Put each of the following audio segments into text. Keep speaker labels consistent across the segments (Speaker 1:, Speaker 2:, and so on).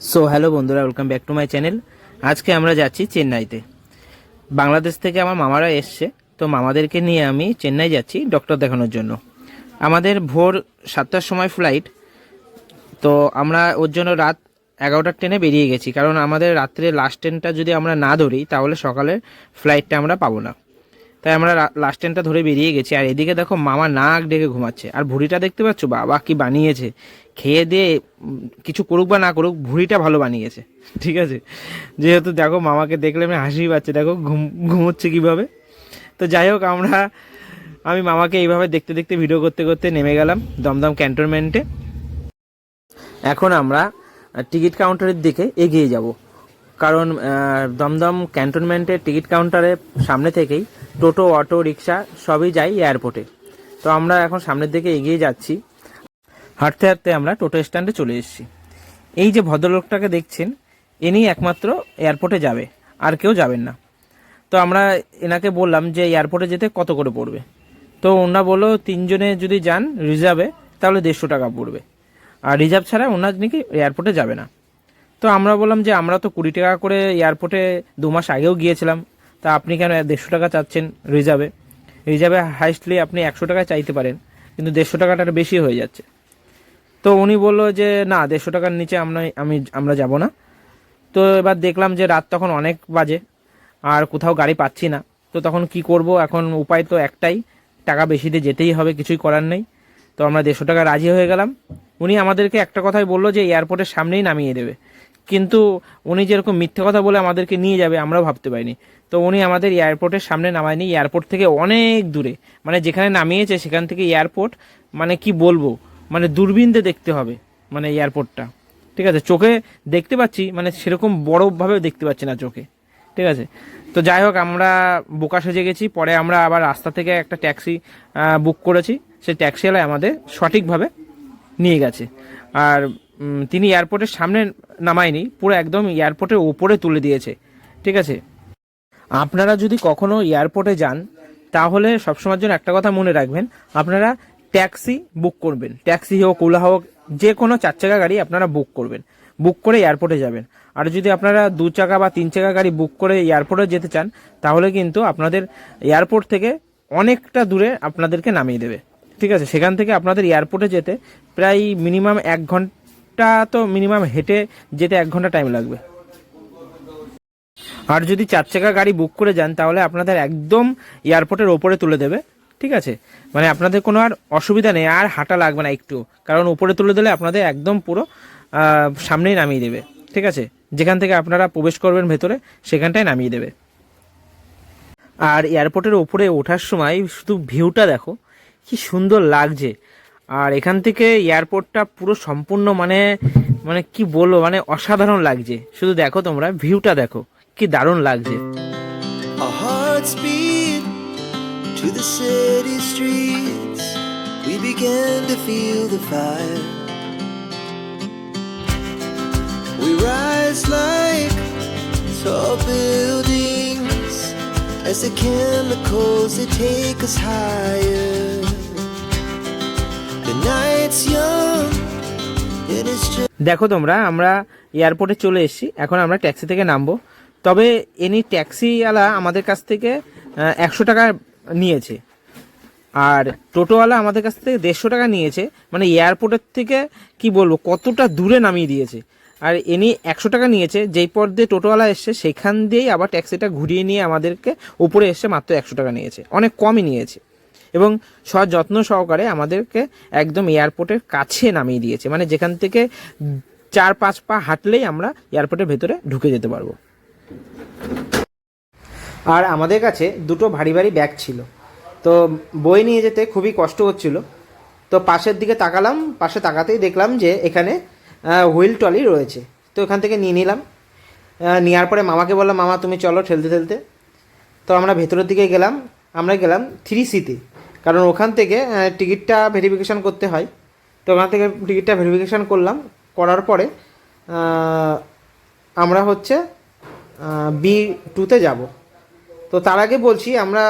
Speaker 1: So hello বন্ধুরা welcome back to my channel আজকে আমরা যাচ্ছি চেন্নাইতে। বাংলাদেশ থেকে আমার মামারা এসছে, তো মামাদেরকে নিয়ে আমি চেন্নাই যাচ্ছি ডক্টর দেখানোর জন্য। আমাদের ভোর সাতটার সময় ফ্লাইট তো আমরা ওর জন্য রাত এগারোটার ট্রেনে বেরিয়ে গেছি। কারণ আমাদের রাত্রে লাস্ট ট্রেনটা যদি আমরা না ধরি, তাহলে সকালের ফ্লাইটটা আমরা পাবো না। তাই আমরা লাস্ট ট্রেনটা ধরে বেরিয়ে গেছি। আর এদিকে দেখো মামা নাক ডেকে ঘুমাচ্ছে। আর ভুড়িটা দেখতে পাচ্ছ? বাবা কি বানিয়েছে? খেয়ে দিয়ে কিছু করুক বা না করুক, ভুড়িটা ভালো বানিয়েছে। ঠিক আছে? যেহেতু দেখো মামাকে দেখলে আমি হাসি পাচ্ছে। দেখো ঘুম ঘুমোচ্ছে কীভাবে? তো যাই হোক, আমরা, আমি মামাকে এইভাবে দেখতে দেখতে ভিডিও করতে করতে নেমে গেলাম দমদম ক্যান্টনমেন্টে এখন আমরা টিকিট কাউন্টারের দিকে এগিয়ে যাব। কারণ দমদম ক্যান্টনমেন্টের টিকিট কাউন্টারের সামনে থেকেই টোটো, অটো রিক্সা সবই যাই এয়ারপোর্টে তো আমরা এখন সামনের দিকে এগিয়ে যাচ্ছি। হাঁটতে হাঁটতে আমরা টোটো স্ট্যান্ডে চলে এসেছি। এই যে ভদ্রলোকটাকে দেখছেন, ইনি একমাত্র এয়ারপোর্টে যাবে, আর কেউ যাবেন না। তো আমরা এনাকে বললাম যে এয়ারপোর্টে যেতে কত করে পড়বে? তো ওনা বলল, তিনজনে যদি যান রিজার্ভে তাহলে দেড়শো টাকা পড়বে। আর রিজার্ভ ছাড়া ওনার নাকি এয়ারপোর্টে যাবে না। তো আমরা বললাম যে, আমরা তো কুড়ি টাকা করে এয়ারপোর্টে দু মাস আগেও গিয়েছিলাম। তা আপনি কেন দেড়শো টাকা চাচ্ছেন রিজার্ভে? রিজার্ভে হাইস্টলি আপনি একশো টাকা চাইতে পারেন, কিন্তু দেড়শো টাকাটা বেশি হয়ে যাচ্ছে। তো উনি বলল যে, না, দেড়শো টাকার নিচে আমরা আমি, আমরা যাব না। তো এবার দেখলাম যে রাত তখন অনেক বাজে, আর কোথাও গাড়ি পাচ্ছি না। তো তখন কি করব? এখন উপায় তো একটাই, টাকা বেশি দিয়ে যেতেই হবে, কিছুই করার নেই। তো আমরা দেড়শো টাকা রাজি হয়ে গেলাম। উনি আমাদেরকে একটা কথাই বলল যে, এয়ারপোর্টের সামনেই নামিয়ে দেবে। কিন্তু উনি যেরকম মিথ্যে কথা বলে আমাদেরকে নিয়ে যাবে, আমরাও ভাবতে পারিনি। তো উনি আমাদের এয়ারপোর্টের সামনে নামায়নি এয়ারপোর্ট থেকে অনেক দূরে। মানে যেখানে নামিয়েছে সেখান থেকে এয়ারপোর্ট মানে কি বলব মানে দূরবীনতে দেখতে হবে মানে এয়ারপোর্টটা। ঠিক আছে? চোখে দেখতে পাচ্ছি মানে সেরকম বড়ভাবে দেখতে পাচ্ছি না চোখে। ঠিক আছে? তো যাই হোক, আমরা বোকা সেজে গেছি, পরে আমরা আবার রাস্তা থেকে একটা ট্যাক্সি বুক করেছি। সেই ট্যাক্সিওয়ালায় আমাদের সঠিকভাবে নিয়ে গেছে। আর তিনি এয়ারপোর্টের সামনে নামায়নি, পুরো একদম এয়ারপোর্টের ওপরে তুলে দিয়েছে, ঠিক আছে? আপনারা যদি কখনো এয়ারপোর্টে যান, তাহলে সবসময়ের জন্য একটা কথা মনে রাখবেন, আপনারা ট্যাক্সি বুক করবেন, ট্যাক্সি হোক, ওলা হোক, যে কোনো চার চাকা গাড়ি আপনারা বুক করবেন, বুক করে এয়ারপোর্টে যাবেন। আর যদি আপনারা দু চাকা বা তিন চাকা গাড়ি বুক করে এয়ারপোর্টে যেতে চান, তাহলে কিন্তু আপনাদের এয়ারপোর্ট থেকে অনেকটা দূরে আপনাদেরকে নামিয়ে দেবে, ঠিক আছে? সেখান থেকে আপনাদের এয়ারপোর্টে যেতে প্রায় মিনিমাম এক ঘণ্টা তো মিনিমাম হেঁটে যেতে এক ঘণ্টা টাইম লাগবে। আর যদি চার চাকা গাড়ি বুক করে যান, তাহলে আপনাদের একদম এয়ারপোর্টের ওপরে তুলে দেবে, ঠিক আছে? মানে আপনাদের কোনো আর অসুবিধা নেই, আর হাঁটা লাগবে না একটু। কারণ উপরে তুলে দিলে আপনাদের একদম পুরো সামনেই নামিয়ে দেবে, ঠিক আছে? যেখান থেকে আপনারা প্রবেশ করবেন ভেতরে, সেখানটায় নামিয়ে দেবে। আর এয়ারপোর্টের ওপরে ওঠার সময় শুধু ভিউটা দেখো, কি সুন্দর লাগছে। আর এখান থেকে এয়ারপোর্টটা পুরো সম্পূর্ণ মানে মানে কি বলব মানে অসাধারণ লাগছে। শুধু দেখো তোমরা, ভিউটা দেখো, কি দারুণ লাগছে।
Speaker 2: We rise like tall buildings as the chemicals that take us higher.
Speaker 1: দেখো তোমরা, আমরা এয়ারপোর্টে চলে এসেছি। এখন আমরা ট্যাক্সি থেকে নামবো। তবে এনি ট্যাক্সিওয়ালা আমাদের কাছ থেকে একশো টাকা নিয়েছে। আর টোটোওয়ালা আমাদের কাছ থেকে দেড়শো টাকা নিয়েছে। মানে এয়ারপোর্টের থেকে, কি বলব, কতটা দূরে নামিয়ে দিয়েছে। আর এনি একশো টাকা নিয়েছে, যেই পর দিয়ে টোটোওয়ালা এসছে, সেখান দিয়েই আবার ট্যাক্সিটা ঘুরিয়ে নিয়ে আমাদেরকে উপরে এসে মাত্র একশো টাকা নিয়েছে। অনেক কমই নিয়েছে। এবং সযত্ন সহকারে আমাদেরকে একদম এয়ারপোর্টের কাছে নামিয়ে দিয়েছে। মানে যেখান থেকে চার পাঁচ পা হাঁটলেই আমরা এয়ারপোর্টের ভেতরে ঢুকে যেতে পারব। আর আমাদের কাছে দুটো ভারী ভারী ব্যাগ ছিল। তো বই নিয়ে যেতে খুবই কষ্ট হচ্ছিল। তো পাশের দিকে তাকালাম, পাশে তাকাতেই দেখলাম যে এখানে হুইল ট্রলি রয়েছে। তো এখান থেকে নিয়ে নিলাম। নেওয়ার পরে মামাকে বললাম, মামা, তুমি চলো ঠেলতে ঠেলতে। তো আমরা ভেতরের দিকে গেলাম। আমরা গেলাম থ্রি সিতে কারণ ওখান থেকে টিকিটটা ভেরিফিকেশান করতে হয়। তো ওখান থেকে টিকিটটা ভেরিফিকেশান করলাম। করার পরে আমরা হচ্ছে বি টুতে যাব। তো তার আগে বলছি আমরা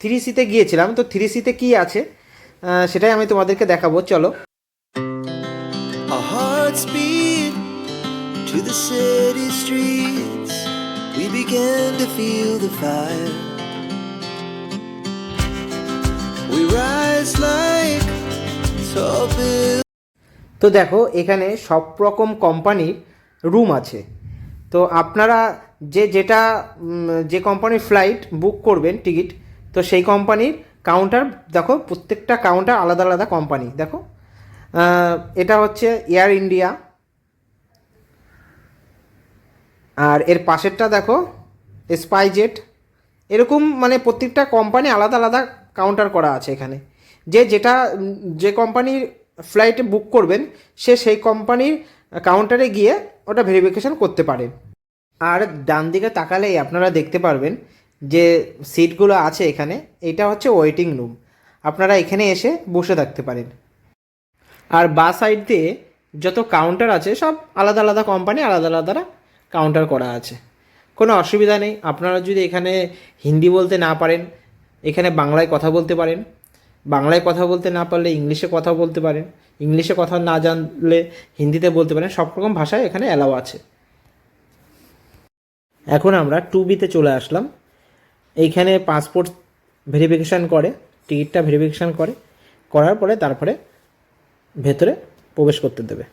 Speaker 1: থ্রি সিতে গিয়েছিলাম। তো থ্রি সিতে কী আছে? সেটাই আমি তোমাদেরকে দেখাবো। চলো।
Speaker 2: To the city streets, we began to feel the fire. Rise.
Speaker 1: তো দেখো, এখানে সব রকম কোম্পানির রুম আছে। তো আপনারা যে যেটা যে কোম্পানির ফ্লাইট বুক করবেন টিকিট তো সেই কোম্পানির কাউন্টার দেখো, প্রত্যেকটা কাউন্টার আলাদা আলাদা কোম্পানি দেখো। এটা হচ্ছে এয়ার ইন্ডিয়া আর এর পাশেরটা দেখো স্পাইজেট এরকম মানে প্রত্যেকটা কোম্পানি আলাদা আলাদা কাউন্টার করা আছে এখানে। যে যেটা, যে কোম্পানির ফ্লাইটে বুক করবেন, সে সেই কোম্পানির কাউন্টারে গিয়ে ওটা ভেরিফিকেশন করতে পারেন আর ডান দিকে তাকালেই আপনারা দেখতে পারবেন যে সিটগুলো আছে এখানে, এটা হচ্ছে ওয়েটিং রুম আপনারা এখানে এসে বসে থাকতে পারেন। আর বা সাইড দিয়ে যত কাউন্টার আছে, সব আলাদা আলাদা কোম্পানি আলাদা আলাদা কাউন্টার করা আছে। কোনো অসুবিধা নেই। আপনারা যদি এখানে হিন্দি বলতে না পারেন এখানে বাংলায় কথা বলতে পারেন। বাংলায় কথা বলতে না পারলে ইংলিশে কথা বলতে পারেন। ইংলিশে কথা না জানলে হিন্দিতে বলতে পারেন। সব রকম ভাষায় এখানে অ্যালাও আছে। এখন আমরা টু বিতে চলে আসলাম। এইখানে পাসপোর্ট ভেরিফিকেশান করে টিকিটটা ভেরিফিকেশান করে, করার পরে তারপরে ভেতরে প্রবেশ করতে দেবে।